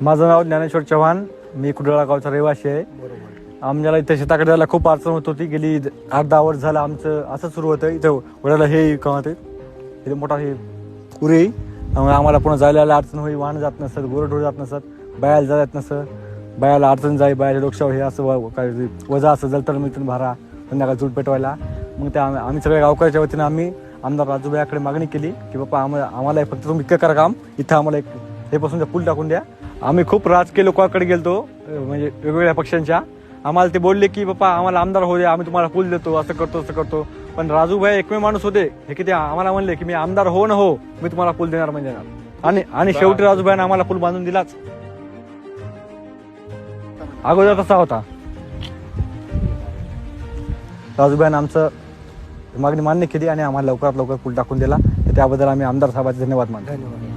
माझं नाव ज्ञानेश्वर चव्हाण. मी कुडळा गावचा रहिवासी आहे. आम्हाला इथं शेताकडे जायला खूप अडचण होत होती. गेली आठ दहा वर्ष झालं आमचं असं सुरू होतं. इथं वडाला हे कमत इथे मोठा हे पुरे त्यामुळे आम्हाला पुन्हा जायला अडचण होई. वाहन जात नसत गोरढोर जात नसत बायाला जात नसत. बायाला अडचण जाई बायाच्या डोक्यावर हे असं काय वजा असं जलतर मिळतं भारा संध्याकाळ चूल पेटवायला. मग त्या आम्ही आम्ही सगळ्या गावकऱ्याच्या वतीनं आम्ही आमदार राजूबाईकडे मागणी केली की बाबा आम्हाला आम्हाला फक्त तुम्ही इतकं करा काम. इथं आम्हाला एक हे पासून पूल टाकून द्या. आम्ही खूप राजकीय लोकांकडे गेलतो म्हणजे वेगवेगळ्या पक्षांच्या. आम्हाला ते बोलले की बाबा आम्हाला आमदार होऊ दे आम्ही तुम्हाला पूल देतो असं करतो असं करतो. पण राजूभाई एकमेव माणूस होते. हे की ते आम्हाला म्हणले की मी आमदार हो न हो मी तुम्हाला पूल देणार म्हणजे आणि आणि शेवटी राजूभाईने आम्हाला पूल बांधून दिलाच. अगोदर तसा होता? राजूभाईने आमचं मागणी मान्य केली आणि आम्हाला लवकरात लवकर पूल टाकून दिला. त्याबद्दल आम्ही आमदार साहेबांचे धन्यवाद मानतो. धन्यवाद.